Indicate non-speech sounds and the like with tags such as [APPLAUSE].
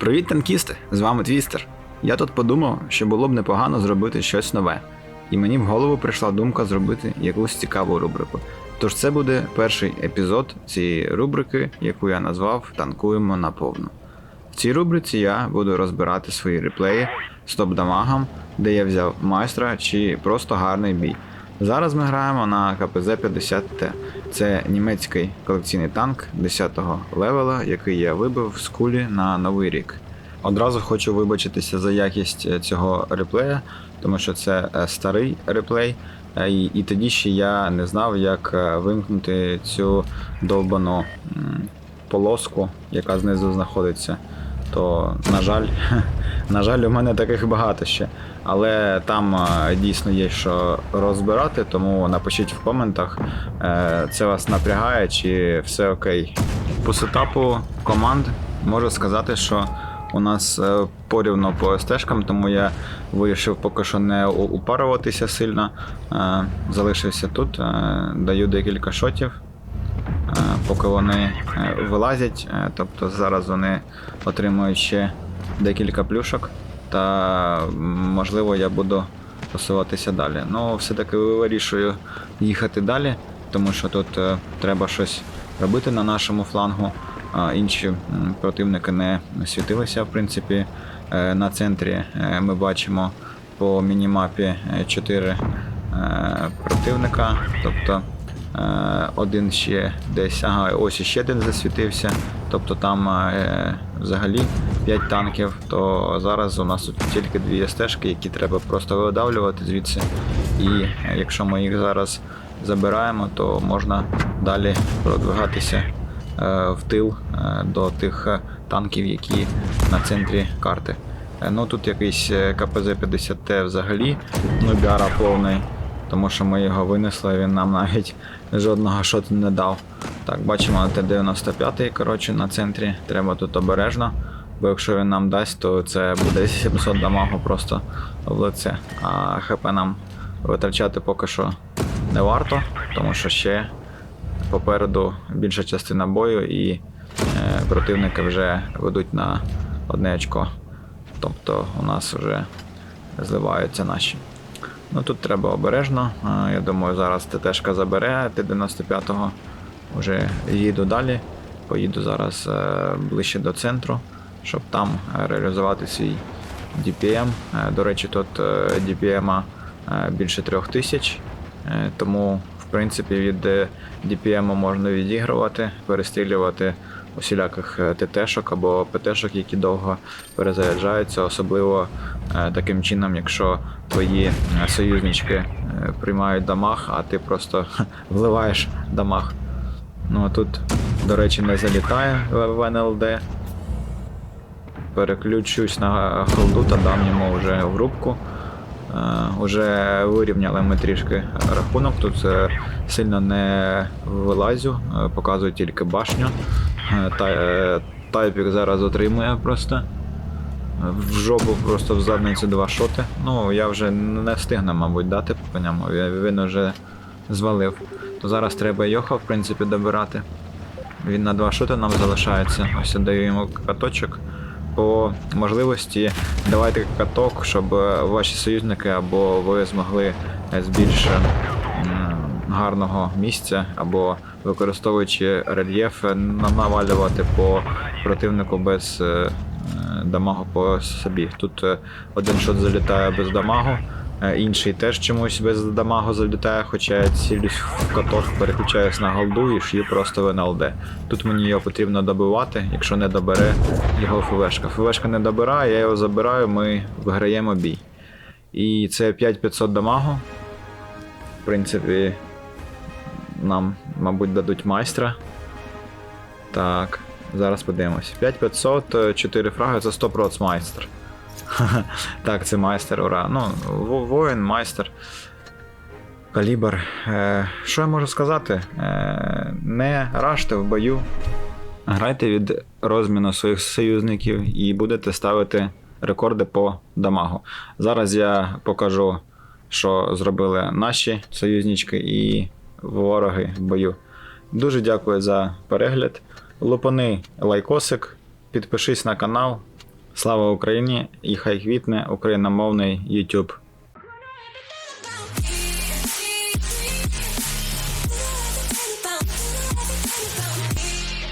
Привіт, танкісти! З вами Твістер. Я тут подумав, що було б непогано зробити щось нове, і мені в голову прийшла думка зробити якусь цікаву рубрику. Тож це буде перший епізод цієї рубрики, яку я назвав Танкуємо наповну. В цій рубриці я буду розбирати свої реплеї з топ-дамагом, де я взяв майстра чи просто гарний бій. Зараз ми граємо на КПЗ-50Т. Це німецький колекційний танк 10-го левела, який я вибив з кулі на новий рік. Одразу хочу вибачитися за якість е, цього реплея, тому що це е, старий реплей, е, і, і тоді ще я не знав, як вимкнути цю довбану полоску, яка знизу знаходиться. То, на жаль, [LAUGHS] на жаль, у мене таких багато ще. Але там е, дійсно є що розбирати, тому напишіть в коментах, е, це вас напрягає чи все окей. По сетапу команд можу сказати, що у нас е, порівно по стежкам, тому я вирішив поки що не упаруватися сильно. Залишився тут, даю декілька шотів. Е, поки вони е, вилазять. Е, Тобто зараз вони отримують ще декілька плюшок, та можливо я буду посуватися далі. Ну, все-таки вирішую їхати далі, тому що тут треба щось робити на нашому флангу. Інші противники не світилися, в принципі. На центрі ми бачимо по мінімапі 4 противника. Тобто один ще десь, ага, ось іще один засвітився. Тобто там е, взагалі 5 танків, то зараз у нас тут тільки дві стежки, які треба просто видавлювати звідси. І е, якщо ми їх зараз забираємо, то можна далі продвигатися е, в тил е, до тих е, танків, які на центрі карти. Е, Ну тут якийсь е, КПЗ-50Т взагалі, ну біара повний тому що ми його винесли, він нам навіть жодного шоту не дав. Так, бачимо Т-95, коротше, на центрі. Треба тут обережно, бо якщо він нам дасть, то це буде 700 дамагу просто в лице. А ХП нам витрачати поки що не варто, тому що ще попереду більша частина бою і е, противники вже ведуть на одне очко. Тобто у нас вже зливаються наші. Ну тут треба обережно. Я думаю, зараз ТТшка забере Т-95-го. Вже їду далі. Поїду зараз е, ближче до центру, щоб там е, реалізувати свій DPM. Е, До речі, тут DPM більше трьох тисяч. Тому, в принципі, від DPM можна відігрувати, перестрілювати усіляких е, ТТшок або ПТшок, які довго перезаряджаються, особливо е, таким чином, якщо твої е, союзнички приймають дамаг, а ти просто [LAUGHS] вливаєш дамаг. Ну а тут, до речі, не залітає в НЛД. Переключусь на холду та дам йому вже в рубку. Уже вирівняли ми трішки рахунок. Тут сильно не вилазю, показую тільки башню. Е, е, Тайпік зараз отримує просто. В жопу просто в задницю два шоти. Ну, я вже не встигну, мабуть, дати по ньому. Він вже звалив. То зараз треба Йоха, в принципі, добирати. Він на два шоти нам залишається. Ось я даю йому каточок. По можливості давайте каток, щоб е, ваші союзники або ви змогли з гарного місця, або використовуючи рельєф, е, навалювати по противнику без е, е, дамагу по собі. Тут один шот залітає без дамагу, інший теж чомусь без дамагу залітає, хоча я цілюсь в каток, переключаюсь на голду і шью просто в НЛД. Тут мені його потрібно добивати, якщо не добере його ФВшка. ФВшка не добирає, я його забираю, ми виграємо бій. І це 5500 дамагу. В принципі, нам, мабуть, дадуть майстра. Так, зараз подивимось. 5500, 4 фраги, це 100 проц майстер. [LAUGHS] так, це майстер, ура. Ну, во- воїн, майстер. Калібр. Е, що я можу сказати? Е, не ражте в бою. Грайте від розміну своїх союзників і будете ставити рекорди по дамагу. Зараз я покажу, що зробили наші союзнички і вороги в бою. Дуже дякую за перегляд. Лупани лайкосик, підпишись на канал, Слава Україні і хай квітне україномовний YouTube